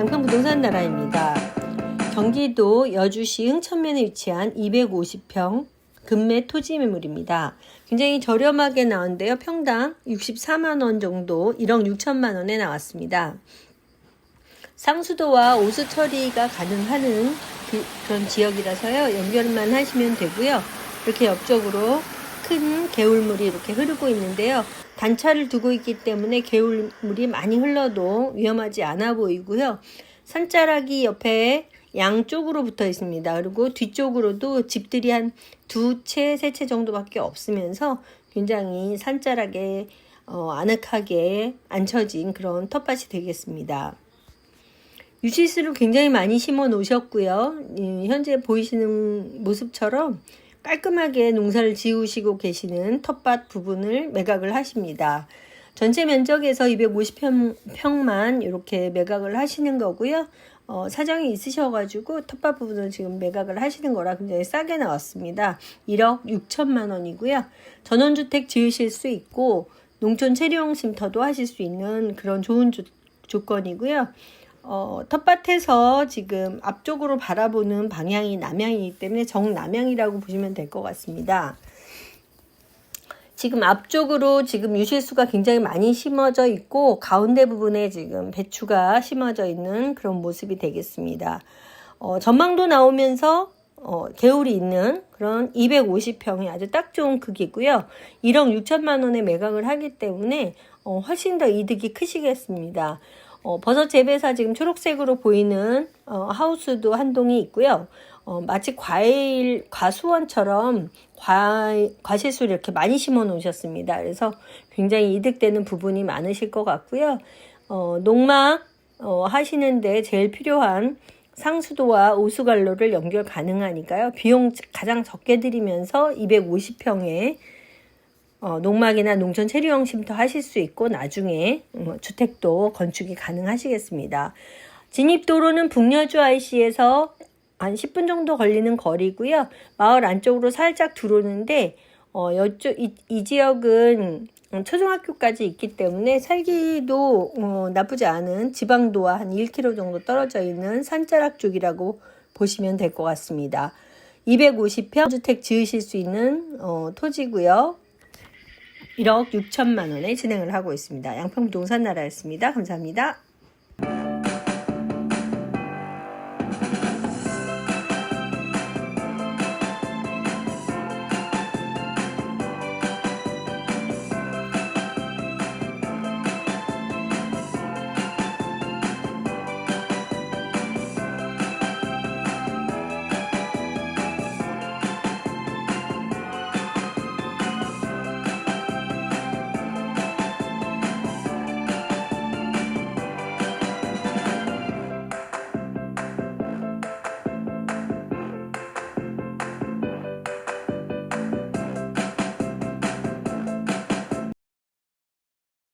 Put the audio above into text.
양평 부동산 나라입니다. 경기도 여주시 흥천면에 위치한 250평 금매 토지 매물입니다. 굉장히 저렴하게 나왔는데요. 평당 64만 원 정도 1억 6천만 원에 나왔습니다. 상수도와 오수 처리가 가능한 그, 런 지역이라서요. 연결만 하시면 되고요. 이렇게 옆쪽으로 큰 개울물이 이렇게 흐르고 있는데요. 단차를 두고 있기 때문에 개울물이 많이 흘러도 위험하지 않아 보이고요. 산자락이 옆에 양쪽으로 붙어 있습니다. 그리고 뒤쪽으로도 집들이 한 두 채, 세 채 정도밖에 없으면서 굉장히 산자락에 어, 아늑하게 앉혀진 그런 텃밭이 되겠습니다. 유시스를 굉장히 많이 심어 놓으셨고요. 이, 현재 보이시는 모습처럼 깔끔하게 농사를 지으시고 계시는 텃밭 부분을 매각을 하십니다. 전체 면적에서 250평만 이렇게 매각을 하시는 거고요. 어, 사정이 있으셔가지고 텃밭 부분을 지금 매각을 하시는 거라 굉장히 싸게 나왔습니다. 1억 6천만 원이고요. 전원주택 지으실 수 있고 농촌 체류용 쉼터도 하실 수 있는 그런 좋은 조, 조건이고요. 어, 텃밭에서 지금 앞쪽으로 바라보는 방향이 남향이기 때문에 정남향이라고 보시면 될 것 같습니다. 지금 앞쪽으로 지금 유실수가 굉장히 많이 심어져 있고 가운데 부분에 지금 배추가 심어져 있는 그런 모습이 되겠습니다. 어, 전망도 나오면서 어, 개울이 있는 그런 250평이 아주 딱 좋은 크기고요. 1억 6천만 원에 매각을 하기 때문에 어, 훨씬 더 이득이 크시겠습니다. 어, 버섯 재배사 지금 초록색으로 보이는 어, 하우스도 한 동이 있고요. 어, 마치 과일 과수원처럼 과, 과실수를 이렇게 많이 심어 놓으셨습니다. 그래서 굉장히 이득되는 부분이 많으실 것 같고요. 어, 농막 어, 하시는데 제일 필요한 상수도와 오수관로를 연결 가능하니까요. 비용 가장 적게 들이면서 250평에 어, 농막이나 농촌 체류형 쉼터 하실 수 있고 나중에 어, 주택도 건축이 가능하시겠습니다. 진입도로는 북여주 IC에서 한 10분 정도 걸리는 거리고요. 마을 안쪽으로 살짝 들어오는데 어, 여쪽 이, 이 지역은 초등학교까지 있기 때문에 살기도 어, 나쁘지 않은 지방도와 한 1km 정도 떨어져 있는 산자락 쪽이라고 보시면 될 것 같습니다. 250평 주택 지으실 수 있는 어, 토지고요. 1억 6천만 원에 진행을 하고 있습니다. 양평 부동산 나라였습니다. 감사합니다.